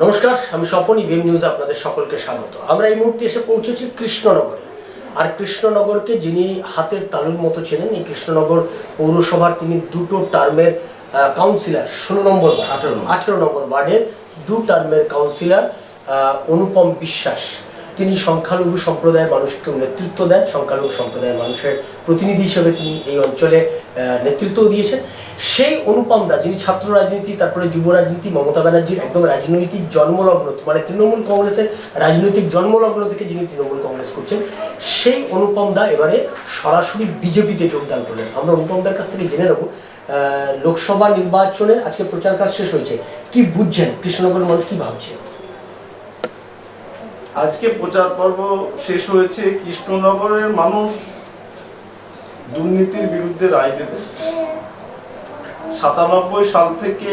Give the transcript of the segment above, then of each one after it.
নমস্কার আমি Swapan EVM news আপনাদের সকলকে স্বাগত। আমরা এই মুহূর্তে এসে পৌঁছেছি কৃষ্ণনগরে। আর কৃষ্ণনগরকে যিনি হাতের তালুর মতো চেনেন এই কৃষ্ণনগর পৌরসভার তিনি দুটো টার্মের কাউন্সিলর ষোলো নম্বর আঠেরো নম্বর। ওয়ার্ডের দু টার্মের কাউন্সিলর অনুপম বিশ্বাস। তিনি সংখ্যালঘু সম্প্রদায়ের মানুষকে নেতৃত্ব দেন। সংখ্যালঘু সম্প্রদায়ের মানুষের প্রতিনিধি হিসেবে তিনি এই অঞ্চলে আহ, নেতৃত্বও দিয়েছেন। সেই অনুপম দা যিনি ছাত্র রাজনীতি তারপরে যুব রাজনীতি মমতা ব্যানার্জির একদম রাজনৈতিক জন্মলগ্ন মানে তৃণমূল কংগ্রেসের রাজনৈতিক জন্মলগ্ন থেকে যিনি তৃণমূল কংগ্রেস করছেন সেই অনুপম দা এবারে সরাসরি বিজেপিতে যোগদান করলেন। আমরা অনুপম দার কাছ থেকে জেনে নেব লোকসভা নির্বাচনের আজকে প্রচার কাজ শেষ হয়েছে। কি বুঝছেন? কৃষ্ণনগরের মানুষ কি ভাবছে? আজকে প্রচার পর্ব শেষ হয়েছে। কৃষ্ণনগরের মানুষ দুর্নীতির বিরুদ্ধে রায় দেবে। সাতানব্বই সাল থেকে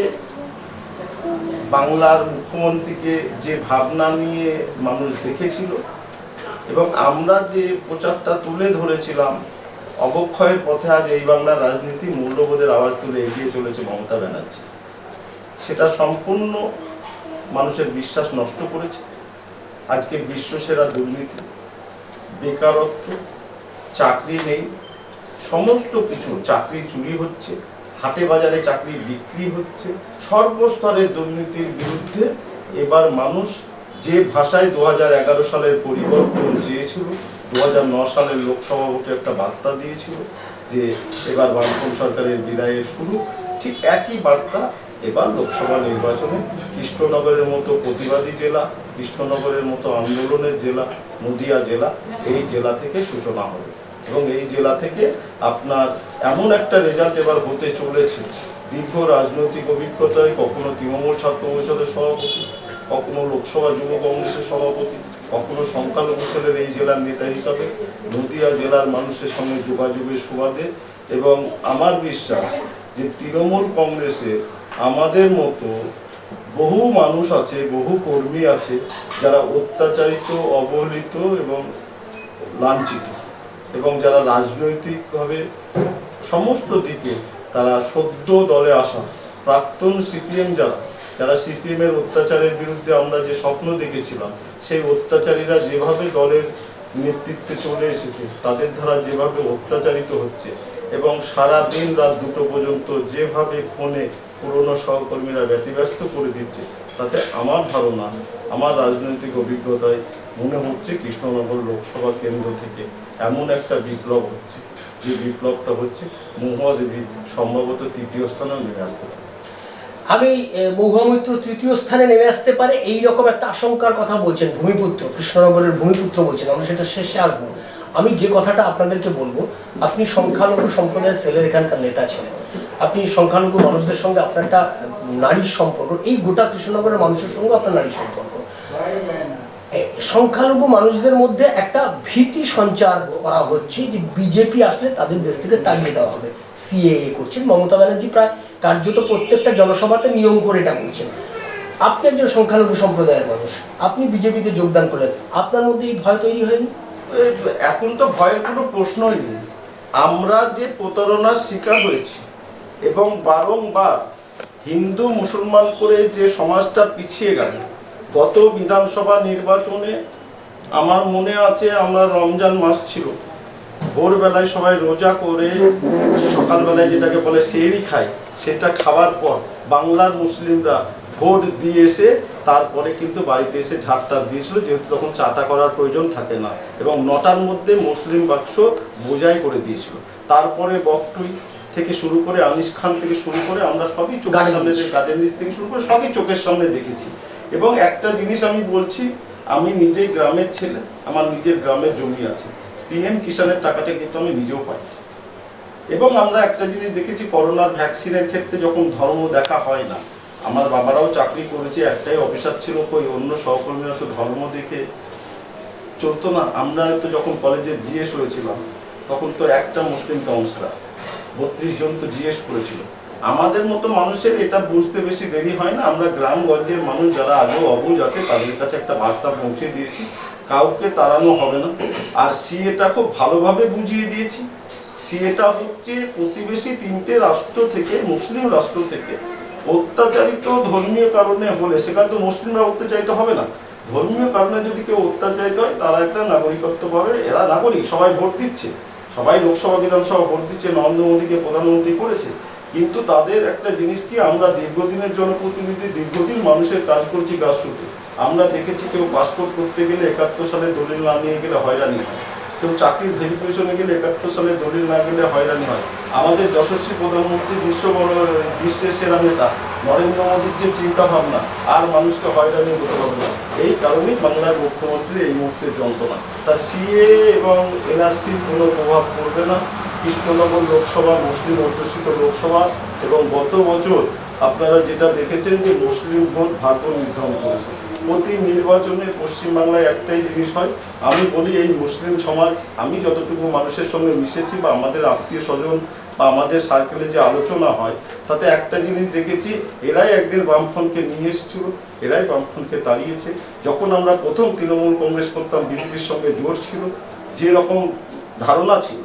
বাংলার মুখ্যমন্ত্রীকে যে ভাবনা নিয়ে মানুষ দেখেছিল এবং আমরা যে প্রচারটা তুলে ধরেছিলাম, অবক্ষয়ের পথে আজ এই বাংলার রাজনীতি মূল্যবোধের আওয়াজ তুলে এগিয়ে চলেছে মমতা ব্যানার্জি। সেটা সম্পূর্ণ মানুষের বিশ্বাস নষ্ট করেছে। আজকে বিশ্বসেরা দুর্নীতি, বেকারত্ব, চাকরি নেই, সমস্ত কিছু, চাকরি চুরি হচ্ছে, হাটে বাজারে চাকরি বিক্রি হচ্ছে, সর্বস্তরে দুর্নীতির বিরুদ্ধে এবার মানুষ যে ভাষায় দু হাজার এগারো সালের পরিবর্তন চেয়েছিল, দু সালের লোকসভা ভোটে একটা বার্তা দিয়েছিল যে এবার বামপন সরকারের বিদায়ের শুরু, ঠিক একই বার্তা এবার লোকসভা নির্বাচনে কৃষ্ণনগরের মতো প্রতিবাদী জেলা, কৃষ্ণনগরের মতো আন্দোলনের জেলা, নদিয়া জেলা, এই জেলা থেকে সূচনা হবে। এবং এই জেলা থেকে আপনার এমন একটা রেজাল্ট এবার হতে চলেছে। দীর্ঘ রাজনৈতিক অভিজ্ঞতায় কখনো তৃণমূল ছাত্র পরিষদের সভাপতি, কখনো লোকসভা যুব কংগ্রেসের সভাপতি, কখনো সংখ্যালঘু সেলের এই জেলার নেতা হিসাবে নদিয়া জেলার মানুষের সঙ্গে যোগাযোগের সুবাদে এবং আমার বিশ্বাস যে তৃণমূল কংগ্রেসে আমাদের মতো বহু মানুষ আছে, বহু কর্মী আছে, যারা অত্যাচারিত, অবহেলিত এবং লাঞ্ছিত এবং যারা রাজনৈতিকভাবে সমস্ত দিকে তারা সদ্য দলে আসা প্রাক্তন সিপিএম যারা যারা সিপিএম এর অত্যাচারের বিরুদ্ধে আমরা যে স্বপ্ন দেখেছিলাম, সেই অত্যাচারীরা যেভাবে দলের নেতৃত্বে চলে এসেছে, তাদের দ্বারা যেভাবে অত্যাচারিত হচ্ছে এবং সারা দিন রাত দুটো পর্যন্ত যেভাবে ফোনে পুরনো সহকর্মীরা ব্যতিব্যস্ত করে দিচ্ছে। তাতে আমার ধারণা, আমার রাজনৈতিক অভিজ্ঞতায় মনে হচ্ছে কৃষ্ণনগর লোকসভা কেন্দ্র থেকে এমন একটা বিপ্লব হচ্ছে। যে বিপ্লবটা হচ্ছে মহুয়া দেবী সম্ভবত তৃতীয় স্থানে নেমে আসতে আমি মৌহামৈত্র তৃতীয় স্থানে নেমে আসতে পারে এই রকম একটা আশঙ্কার কথা বলছেন ভূমিপুত্র, কৃষ্ণনগরের ভূমিপুত্র বলছেন, আমরা সেটা শেষে আসব। আমি যে কথাটা আপনাদেরকে বলব, আপনি সংখ্যালঘু সম্প্রদায়ের সেলের এখানকার নেতা ছিলেন। আপনি সংখ্যালঘু মানুষদের সঙ্গে আপনার একটা নারীর সম্পর্ক, এই গোটা কৃষ্ণনগরের মানুষের সঙ্গে আপনার নারীর সম্পর্ক। সংখ্যালঘু মানুষদের মধ্যে একটা ভীতি সঞ্চার করা হচ্ছে যে বিজেপি আসলে তাদের দেশ থেকে তাড়িয়ে দেওয়া হবে। সিএএ করছেন, মমতা ব্যানার্জি প্রায় কার্যত প্রত্যেকটা জনসভাতে নিয়ম করে এটা বলছেন। আপনি একজন সংখ্যালঘু সম্প্রদায়ের মানুষ, আপনি বিজেপিতে যোগদান করলেন, আপনার মধ্যে এই ভয় তৈরি হয়নি? এখন তো ভয়ের কোনো প্রশ্নই নেই। আমরা যে প্রতারণার শিকার হয়েছি এবং বারংবার হিন্দু মুসলমান করে যে সমাজটা পিছিয়ে গেল, গত বিধানসভা নির্বাচনে আমার মনে আছে আমরা রমজান মাস ছিল, ভোরবেলায় সবাই রোজা করে সকালবেলায় যেটাকে বলে সেহরি খায়, সেটা খাওয়ার পর বাংলার মুসলিমরা ভোট দিয়ে এসে তারপরে কিন্তু বাড়িতে এসে ঝাড়টা দিয়েছিল, যেহেতু তখন চাটা করার প্রয়োজন থাকে না এবং নটার মধ্যে মুসলিম বাক্স বোঝাই করে দিয়েছিল। তারপরে বকটুই থেকে শুরু করে আনিস খান থেকে শুরু করে আমরা সবই চোখের সামনে। গার্ডেন লিস্ট থেকে শুরু করে সবই চোখের সামনে দেখেছি। এবং একটা জিনিস আমি বলছি আমি নিজেই গ্রামের ছেলে আমার নিজের গ্রামের জমি আছে। পিএম কিষানের টাকাটা কিন্তু আমি নিজেও পাই এবং আমরা একটা জিনিস দেখেছি করোনার ভ্যাকসিনের ক্ষেত্রে যখন ধর্ম দেখা হয় না আমার বাবারাও চাকরি করেছে একটাই অফিসার ছিল কই অন্য সহকর্মীরা তো ধর্ম দেখে চলতো না। আমরা তো যখন কলেজে জিএস হয়েছিলাম তখন তো একটা মুসলিম কাউন্সিলর বত্রিশ জন তো জিজ্ঞেস করেছিল। আমাদের মতো মানুষের এটা বুঝতে বেশি দেরি হয় না। আমরা গ্রামগঞ্জের মানুষ যারা আগেও অবুজ আছে, তাদের কাছে একটা বার্তা পৌঁছে দিয়েছি। কাউকে তাড়ানো হবে না। আর সিএটা খুব ভালোভাবে বুঝিয়ে দিয়েছি। সিএটা হচ্ছে প্রতিবেশী তিনটে রাষ্ট্র থেকে, মুসলিম রাষ্ট্র থেকে। অত্যাচারিত ধর্মীয় কারণে হলে, সেখানে তো মুসলিমরা অত্যাচারিত হবে না। ধর্মীয় কারণে যদি কেউ অত্যাচারিত হয়, তারা একটা নাগরিকত্ব পাবে। এরা নাগরিক, সবাই ভোট দিচ্ছে। সবাই লোকসভা বিধানসভা ভোট দিচ্ছে, নরেন্দ্র মোদীকে প্রধানমন্ত্রী করেছে। কিন্তু তাদের একটা জিনিস কি, আমরা দীর্ঘদিনের জনপ্রতিনিধি, দীর্ঘদিন মানুষের কাজ করছি গাছ আমরা দেখেছি কেউ পাসপোর্ট করতে গেলে একাত্তর সালে দলিল না নিয়ে গেলে হয়রানি হয়। কেউ চাকরির ভেরিফিকেশনে গেলে একাত্তর সালে দলিল না গেলে হয়রানি হয়। আমাদের যশস্বী প্রধানমন্ত্রী, বিশ্ব বড়, বিশ্বের সেরা নেতা নরেন্দ্র মোদীর যে চিন্তা ভাবনা আর মানুষকে হয়রানি হতে হবে না। এই কারণেই বাংলার মুখ্যমন্ত্রী এই মুহূর্তে যন্ত্রণা। তা সিএ এবং এনআরসির কোনো প্রভাব পড়বে না। কৃষ্ণনগর লোকসভা মুসলিম অধ্যুষিত লোকসভা এবং গত বছর আপনারা যেটা দেখেছেন যে মুসলিম ভোট ভাগ্য নির্ধারণ করেছে। প্রতি নির্বাচনে পশ্চিমবাংলায় একটাই জিনিস হয়, আমি বলি এই মুসলিম সমাজ, আমি যতটুকু মানুষের সঙ্গে মিশেছি বা আমাদের আত্মীয় স্বজন বা আমাদের সার্কেলে যে আলোচনা হয়, তাতে একটা জিনিস দেখেছি, এরাই একদিন বামফ্রন্টকে নিয়ে এসেছিল, এরাই বামফ্রন্টকে তাড়িয়েছে। যখন আমরা প্রথম তৃণমূল কংগ্রেস করতাম, বিজেপির সঙ্গে জোর ছিল, যে রকম ধারণা ছিল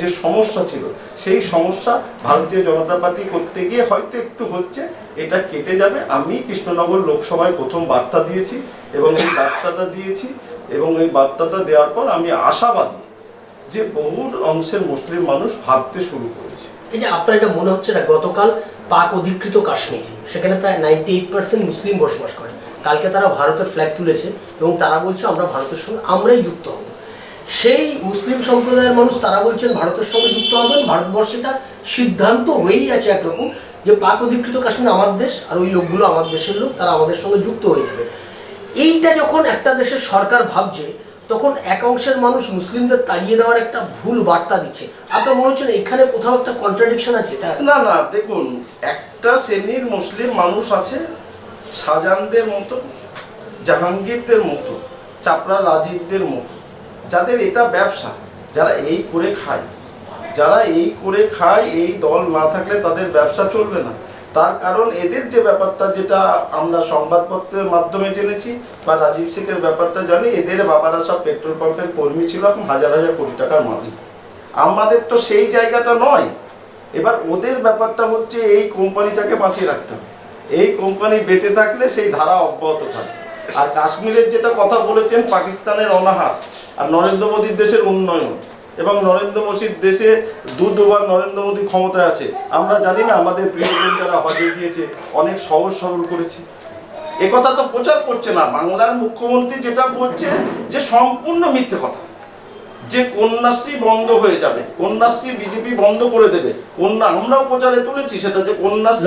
যে সমস্যা ছিল, সেই সমস্যা ভারতীয় জনতা পার্টি করতে গিয়ে হয়তো একটু হচ্ছে, এটা কেটে যাবে। আমি কৃষ্ণনগর লোকসভায় প্রথম বার্তা দিয়েছি এবং এই বার্তাটা দিয়েছি এবং এই বার্তাটা দেওয়ার পর আমি আশাবাদী যে বহু অংশের মুসলিম মানুষ ভাবতে শুরু করেছে। এই যে আপনার এটা মনে হচ্ছে না, গতকাল পাক অধিকৃত কাশ্মীর, সেখানে প্রায় নাইনটি এইট পার্সেন্ট মুসলিম বসবাস করে। কালকে তারা ভারতের ফ্ল্যাগ তুলেছে এবং তারা বলছে, আমরা ভারতের সঙ্গে, আমরাই যুক্ত হব। সেই মুসলিম সম্প্রদায়ের মানুষ, তারা বলছেন ভারতের সঙ্গে যুক্ত হবেন। ভারতবর্ষেটা সিদ্ধান্ত হয়েই আছে একরকম যে পাক অধিকৃত কাশ্মীর আমার দেশ আর ওই লোকগুলো আমার দেশের লোক, তারা আমাদের সঙ্গে যুক্ত হয়ে যাবে। এইটা যখন একটা দেশের সরকার ভাবছে, তখন এক অংশের মানুষ মুসলিমদের তাড়িয়ে দেওয়ার একটা ভুল বার্তা দিচ্ছে। আপনার মনে হচ্ছে এখানে কোথাও একটা কন্ট্রাডিকশন আছে? এটা না না, দেখুন, একটা শ্রেণির মুসলিম মানুষ আছে শাহজাহানদের মতো, জাহাঙ্গীরদের মতো, চাপড়া রাজীবদের মতো। যাদের এটা ব্যবসা, যারা এই করে খায়, যারা এই করে খায়, এই দল না থাকলে তাদের ব্যবসা চলবে না। তার কারণ এদের যে ব্যাপারটা যেটা আমরা সংবাদপত্রের মাধ্যমে জেনেছি বা রাজীব শেখের ব্যাপারটা জানি, এদের বাবারা সব পেট্রোল পাম্পের কর্মী ছিল এখন হাজার হাজার কোটি টাকার মালিক। আমাদের তো সেই জায়গাটা নয়। এবার ওদের ব্যাপারটা হচ্ছে এই কোম্পানিটাকে বাঁচিয়ে রাখতে হবে। এই কোম্পানি বেঁচে থাকলে সেই ধারা অব্যাহত থাকবে। আর কাশ্মীরের যেটা কথা বলেছেন, পাকিস্তানের অনাহার আর নরেন্দ্র মোদীর দেশের উন্নয়ন এবং নরেন্দ্র মোদীর দেশে দু দুবার নরেন্দ্র মোদী ক্ষমতায় আছে। আমরা জানি না, আমাদের প্রিয়জন যারা হজে গিয়েছে, অনেক সহজ সরল করেছে। একথা তো প্রচার করছে না। বাংলার মুখ্যমন্ত্রী যেটা বলছে যে সম্পূর্ণ মিথ্যে কথা। যে কন্যাশ্রী বন্ধ হয়ে যাবে কন্যাশ্রী বিজেপি বন্ধ করে দেবে কন্যা আমরাও প্রচারে তুলেছি সেটা যে কন্যাশ্রী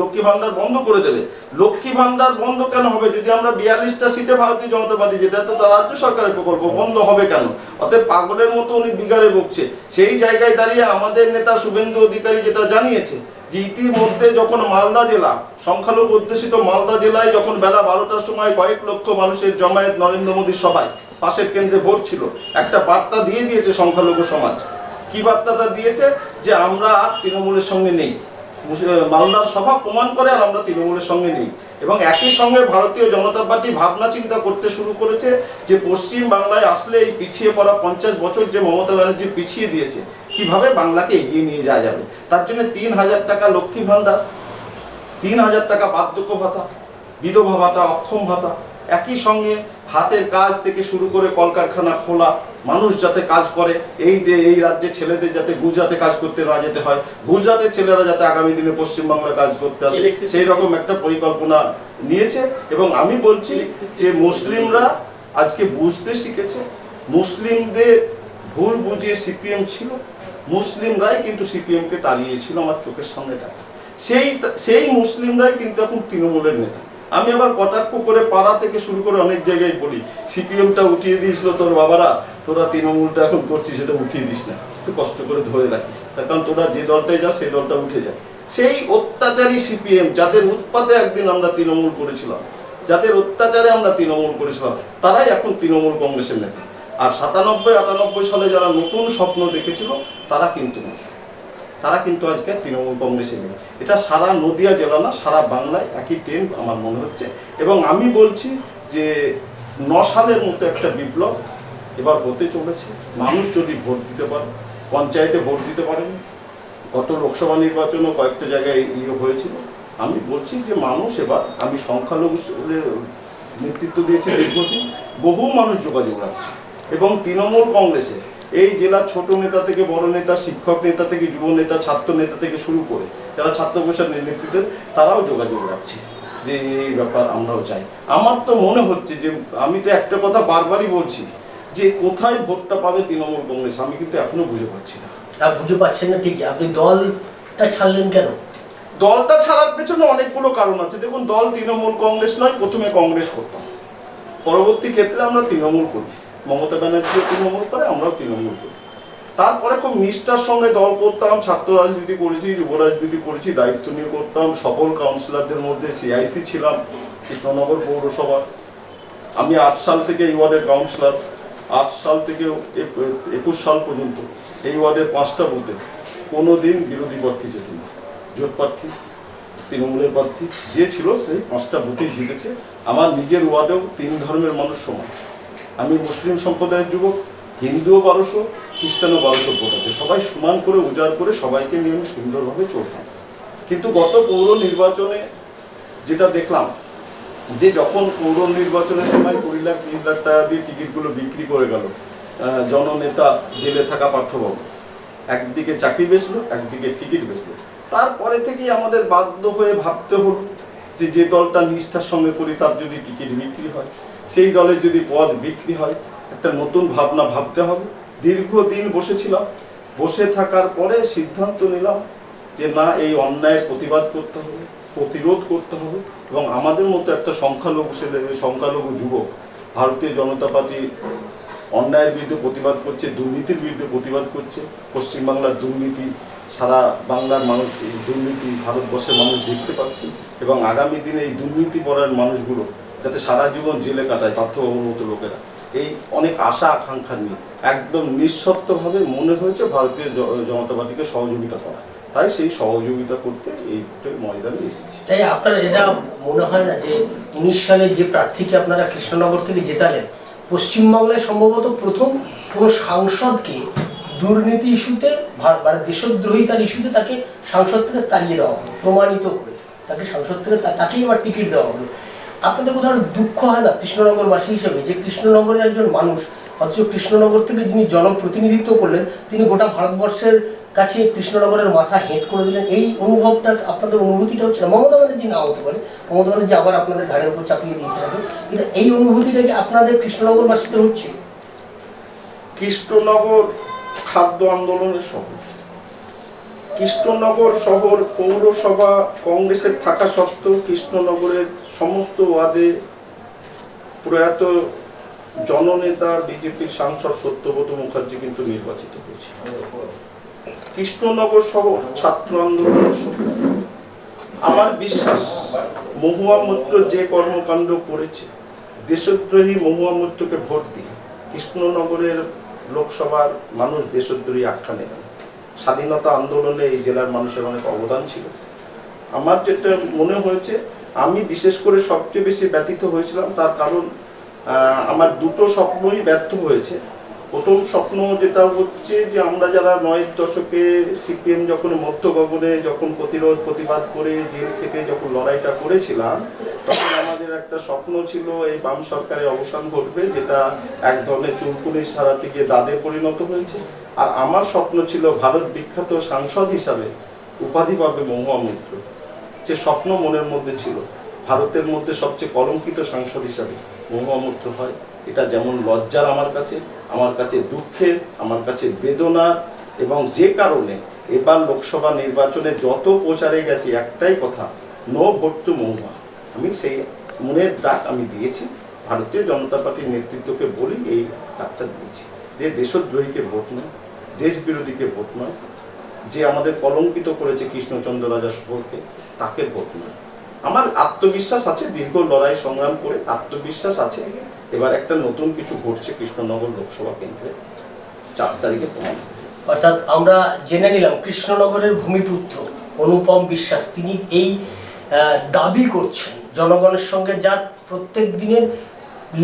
লক্ষ্মী ভান্ডার বন্ধ করে দেবে। লক্ষ্মী ভান্ডার বন্ধ কেন হবে? যদি আমরা বিয়াল্লিশটা সিটে ভারতীয় জনতা পার্টি যেটা তো তার রাজ্য সরকারের প্রকল্প বন্ধ হবে কেন? অতএব পাগলের মতো উনি বিগারে বকছে। সেই জায়গায় দাঁড়িয়ে আমাদের নেতা শুভেন্দু অধিকারী যেটা জানিয়েছে যে ইতিমধ্যে যখন মালদা জেলা সংখ্যালঘু অধ্যুষিত মালদা জেলায় যখন বেলা বারোটার সময় কয়েক লক্ষ মানুষের জমায়েত নরেন্দ্র মোদীর সভায় পাশের কেন্দ্রে ভোট ছিল, একটা বার্তা দিয়ে দিয়েছে সংখ্যালঘু সমাজ। কি বার্তাটা দিয়েছে? যে আমরা আর তৃণমূলের সঙ্গে নেই। মালদার সভা প্রমাণ করে আর আমরা তৃণমূলের সঙ্গে নেই। এবং একই সঙ্গে ভারতীয় জনতা পার্টি ভাবনা চিন্তা করতে শুরু করেছে যে পশ্চিম বাংলায় আসলে এই পিছিয়ে পড়া পঞ্চাশ বছর যে মমতা ব্যানার্জি পিছিয়ে দিয়েছে, কীভাবে বাংলাকে এগিয়ে নিয়ে যাওয়া যাবে? তার জন্য তিন হাজার টাকা লক্ষ্মী ভাণ্ডার, তিন হাজার টাকা বার্ধক্য ভাতা, বিধবা ভাতা, অক্ষম ভাতা, একই সঙ্গে হাতের কাজ থেকে শুরু করে কলকারখানা খোলা মানুষ যাতে কাজ করে এই দে- এই রাজ্যে ছেলেদের যাতে গুজরাটে কাজ করতে না যেতে হয় গুজরাটের ছেলেরা যাতে আগামী দিনে পশ্চিমবাংলায় কাজ করতে আসে. সেই রকম একটা পরিকল্পনা নিয়েছে এবং আমি বলছি যে মুসলিমরা আজকে বুঝতে শিখেছে মুসলিমদের ভুল বুঝিয়ে সিপিএম ছিল মুসলিমরাই কিন্তু সিপিএমকে তাড়িয়েছিল আমার চোখের সামনে দেখা সেই সেই মুসলিমরাই কিন্তু এখন তৃণমূলের নেতা। আমি আবার কটাক্ষ করে পাড়া থেকে শুরু করে অনেক জায়গায় বলি, সিপিএমটা উঠিয়ে দিয়েছিল তোর বাবারা, তোরা তৃণমূলটা এখন করছিস, সেটা উঠিয়ে দিস না। একটু কষ্ট করে ধরে রাখিস। তার কারণ তোরা যে দলটায় যাস, সেই দলটা উঠে যায়। সেই অত্যাচারী সিপিএম, যাদের উৎপাতে একদিন আমরা তৃণমূল করেছিলাম, যাদের অত্যাচারে আমরা তৃণমূল করেছিলাম, তারাই এখন তৃণমূল কংগ্রেসের নেতা। আর সাতানব্বই, আটানব্বই সালে যারা নতুন স্বপ্ন দেখেছিল, তারা কিন্তু নেই তারা কিন্তু আজকে তৃণমূল কংগ্রেসে নেই। এটা সারা নদিয়া জেলা না, সারা বাংলায় একই ট্রেন আমার মনে হচ্ছে। এবং আমি বলছি যে ন সালের মতো একটা বিপ্লব এবার হতে চলেছে। মানুষ যদি ভোট দিতে পারে, পঞ্চায়েতে ভোট দিতে পারেন, গত লোকসভা নির্বাচনও কয়েকটা জায়গায় ইয়ে হয়েছিল। আমি বলছি যে মানুষ এবার, আমি সংখ্যালঘু নেতৃত্ব দিয়েছি দীর্ঘদিন, বহু মানুষ যোগাযোগ রাখছে। এবং তৃণমূল কংগ্রেসে এই জেলার ছোট নেতা থেকে বড় নেতা শিক্ষক নেতা থেকে যুব নেতা ছাত্র নেতা থেকে শুরু করে যারা ছাত্র পরিষদ নেতৃত্বের তারাও যোগাযোগ রাখছে যে এই ব্যাপার আমরাও চাই। আমার তো মনে হচ্ছে যে আমি তো একটা কথা বারবারই বলছি যে কোথায় ভোটটা পাবে তৃণমূল কংগ্রেস? আমি কিন্তু এখনও বুঝে পাচ্ছি না। আর বুঝে পাচ্ছেন না ঠিকই। আপনি দলটা ছাড়লেন কেন? দলটা ছাড়ার পেছনে অনেকগুলো কারণ আছে। দেখুন দল তৃণমূল কংগ্রেস নয় প্রথমে কংগ্রেস করতাম। পরবর্তী ক্ষেত্রে আমরা তৃণমূল করি। মমতা ব্যানার্জিও তৃণমূল করে আমরাও তৃণমূল করি তারপরে খুব নিষ্ঠার সঙ্গে দল করতাম, ছাত্র রাজনীতি করেছি, যুব রাজনীতি করেছি, দায়িত্ব নিয়ে করতাম সকল কাউন্সিলরদের মধ্যে সিআইসি ছিলাম, কৃষ্ণনগর পৌরসভা আমি আট সাল থেকে এই ওয়ার্ডের কাউন্সিলর আট সাল থেকে একুশ সাল পর্যন্ত এই ওয়ার্ডের পাঁচটা বুথে কোনো দিন বিরোধী প্রার্থী যেত না, জোট প্রার্থী, তৃণমূলের প্রার্থী, যে ছিল সেই পাঁচটা বুথেই জিতেছে। আমার নিজের ওয়ার্ডেও তিন ধর্মের মানুষ সমান। আমি মুসলিম সম্প্রদায়ের যুবক, হিন্দুও বারোশো, খ্রিস্টানও বারোশো ভোট আছে। সবাই সমান করে উজাড় করে সবাইকে নিয়ে আমি সুন্দরভাবে চলতাম। কিন্তু গত পৌর নির্বাচনে যেটা দেখলাম, যে যখন পৌর নির্বাচনের সময় কুড়ি লাখ তিরিশ লাখ টাকা দিয়ে টিকিটগুলো বিক্রি করে গেল জননেতা জেলে থাকা পার্থবাবু, একদিকে চাকরি বেচলো, একদিকে টিকিট বেচলো। তারপরে থেকেই আমাদের বাধ্য হয়ে ভাবতে হলো যে যে দলটা নিষ্ঠার সঙ্গে করি, তার যদি টিকিট বিক্রি হয়। সেই দলের যদি পদ বিক্রি হয়, একটা নতুন ভাবনা ভাবতে হবে। দীর্ঘদিন বসেছিলাম। বসে থাকার পরে সিদ্ধান্ত নিলাম যে না, এই অন্যায়ের প্রতিবাদ করতে হবে, প্রতিরোধ করতে হবে এবং আমাদের মতো একটা সংখ্যালঘু ছেলে সংখ্যালঘু যুবক ভারতীয় জনতা পার্টি অন্যায়ের বিরুদ্ধে প্রতিবাদ করছে, দুর্নীতির বিরুদ্ধে প্রতিবাদ করছে। পশ্চিমবাংলার দুর্নীতি, সারা বাংলার মানুষ এই দুর্নীতি, ভারতবর্ষের মানুষ দেখতে পাচ্ছে এবং আগামী দিনে এই দুর্নীতি পরায়ণ মানুষগুলো যাতে সারা জীবন জেলে কাটায় পার্থবাবুর মতো লোকেরা। এই অনেক আশা আকাঙ্ক্ষা নিয়ে একদম নিঃশর্তভাবে মনে হয়েছে ভারতীয় জনতা পার্টিকে সহযোগিতা করা। তাই সেই সহযোগিতা করতে এই ময়দানে এসেছি। তাই আপনার এটা মনে হয় না যে উনিশ সালে যে প্রার্থীকে আপনারা কৃষ্ণনগর থেকে জেতালেন, পশ্চিমবাংলায় সম্ভবত প্রথম কোনো সাংসদকে দুর্নীতি ইস্যুতে মানে দেশদ্রোহিতার ইস্যুতে তাকে সাংসদ থেকে তাড়িয়ে দেওয়া প্রমাণিত করে তাকে সাংসদ থেকে তাকেই আবার টিকিট দেওয়া হলো। আপনাদের কোথাও দুঃখ হয় না? কৃষ্ণনগরবাসী হিসেবে যে কৃষ্ণনগরের একজন মানুষ, অথচ কৃষ্ণনগর থেকে যিনি জনপ্রতিনিধিত্ব করলেন, তিনি গোটা ভারতবর্ষের কাছে কৃষ্ণনগরের মাথা হেঁট করে দিলেন। এই অনুভবটা, আপনাদের অনুভূতিটা হচ্ছে মমতা ব্যানার্জি না হতে পারে। মমতা ব্যানার্জি আবার আপনাদের ঘাড়ের উপর চাপিয়ে দিয়েছে নাকি কিন্তু এই অনুভূতিটা কি আপনাদের কৃষ্ণনগরবাসীতে হচ্ছে? কৃষ্ণনগর খাদ্য আন্দোলনের শহর কৃষ্ণনগর শহর পৌরসভা কংগ্রেসের থাকা সত্ত্বেও কৃষ্ণনগরের সমস্ত ওয়ার্ডে প্রয়াত জননেতা, বিজেপির সাংসদ সত্যব্রত মুখার্জি কিন্তু নির্বাচিত হয়েছে। কৃষ্ণনগর শহর ছাত্র আন্দোলনের আমার বিশ্বাস, মহুয়া মৈত্র যে কর্মকাণ্ড করেছে, দেশদ্রোহী মহুয়া মৈত্রকে ভোট দিয়ে কৃষ্ণনগরের লোকসভার মানুষ দেশদ্রোহী আখ্যা নেবেন। স্বাধীনতা আন্দোলনে এই জেলার মানুষের অনেক অবদান ছিল। আমার যেটা মনে হয়েছে, আমি বিশেষ করে সবচেয়ে বেশি ব্যতীত হয়েছিলাম তার কারণ আমার দুটো স্বপ্নই ব্যর্থ হয়েছে। প্রথম স্বপ্ন যেটা হচ্ছে যে আমরা যারা নয়ের দশকে সিপিএম যখন মধ্য গগনে যখন প্রতিরোধ, প্রতিবাদ করে জেল থেকে যখন লড়াইটা করেছিলাম, তখন আমাদের একটা স্বপ্ন ছিল এই বাম সরকারের অবসান ঘটবে, যেটা এক ধরনের চুলকুনি সারাতে গিয়ে দাদে পরিণত হয়েছে। আর আমার স্বপ্ন ছিল ভারত বিখ্যাত সাংসদ হিসাবে উপাধি পাবে মহুয়া মৈত্র। যে স্বপ্ন মনের মধ্যে ছিল, ভারতের মধ্যে সবচেয়ে কলঙ্কিত সাংসদ হিসাবে মহুয়া মৈত্র হয়। এটা যেমন লজ্জার আমার কাছে আমার কাছে দুঃখের, আমার কাছে বেদনা এবং যে কারণে এবার লোকসভা নির্বাচনে যত প্রচারে গেছে, একটাই কথা নো ভোট টু মহুয়া। আমি সেই মনের ডাক আমি দিয়েছি, ভারতীয় জনতা পার্টির নেতৃত্বকে বলি এই ডাকটা দিয়েছি। যে দেশদ্রোহীকে ভোট নয় দেশ বিরোধীকে ভোট নয়, যে আমাদের কলঙ্কিত করেছে কৃষ্ণচন্দ্র রাজা শহরকে তাকে ভোট নয়। আমার আত্মবিশ্বাস আছে, দীর্ঘ লড়াই সংগ্রাম করে আত্মবিশ্বাস আছে। এবার একটা নতুন কিছু ঘটছে কৃষ্ণনগর লোকসভা কেন্দ্রে, চার তারিখে প্রমাণ অর্থাৎ আমরা জেনে নিলাম, কৃষ্ণনগরের ভূমিপুত্র অনুপম বিশ্বাস, তিনি এই দাবি করছেন জনগণের সঙ্গে যার প্রত্যেক দিনের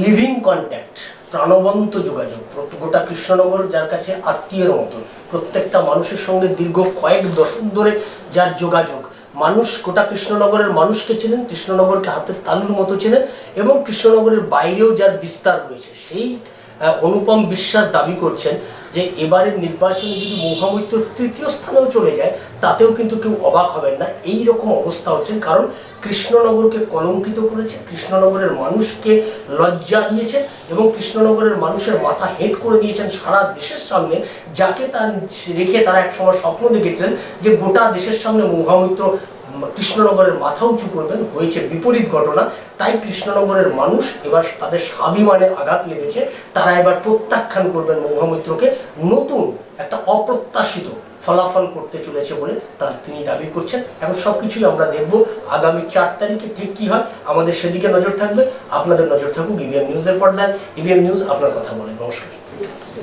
লিভিং কন্ট্যাক্ট প্রাণবন্ত যোগাযোগ। গোটা কৃষ্ণনগর যার কাছে আত্মীয়ের মতো। প্রত্যেকটা মানুষের সঙ্গে দীর্ঘ কয়েক দশক ধরে যার যোগাযোগ। মানুষ গোটা কৃষ্ণনগরের মানুষকে চেনেন, কৃষ্ণনগরকে হাতের তালুর মতো চেনেন এবং কৃষ্ণনগরের বাইরেও যার বিস্তার রয়েছে, সেই অনুপম বিশ্বাস দাবি করছেন যে এবারের নির্বাচনে যদি মহামৈত্র তৃতীয় স্থানেও চলে যায়, তাতেও কিন্তু কেউ অবাক হবেন না। এই রকম অবস্থা হচ্ছে। কারণ কৃষ্ণনগরকে কলঙ্কিত করেছে, কৃষ্ণনগরের মানুষকে লজ্জা দিয়েছে এবং কৃষ্ণনগরের মানুষের মাথা হেঁট করে দিয়েছেন সারা দেশের সামনে, যাকে তার রেখে তারা একসময় স্বপ্ন দেখেছিলেন যে গোটা দেশের সামনে মহামৈত্র কৃষ্ণনগরের মাথা উঁচু করবেন, হয়েছে বিপরীত ঘটনা। তাই কৃষ্ণনগরের মানুষ এবার তাদের স্বাভিমানে আঘাত লেগেছে। তারা এবার প্রত্যাখ্যান করবেন মহামিত্রকে। নতুন একটা অপ্রত্যাশিত ফলাফল করতে চলেছে বলে তার তিনি দাবি করছেন। এবং সব কিছুই আমরা দেখব আগামী চার তারিখে ঠিক কী হয়। আমাদের সেদিকে নজর থাকবে। আপনাদের নজর থাকুক ইভিএম নিউজের পর্দায়। ইভিএম নিউজ আপনার কথা বলে। নমস্কার।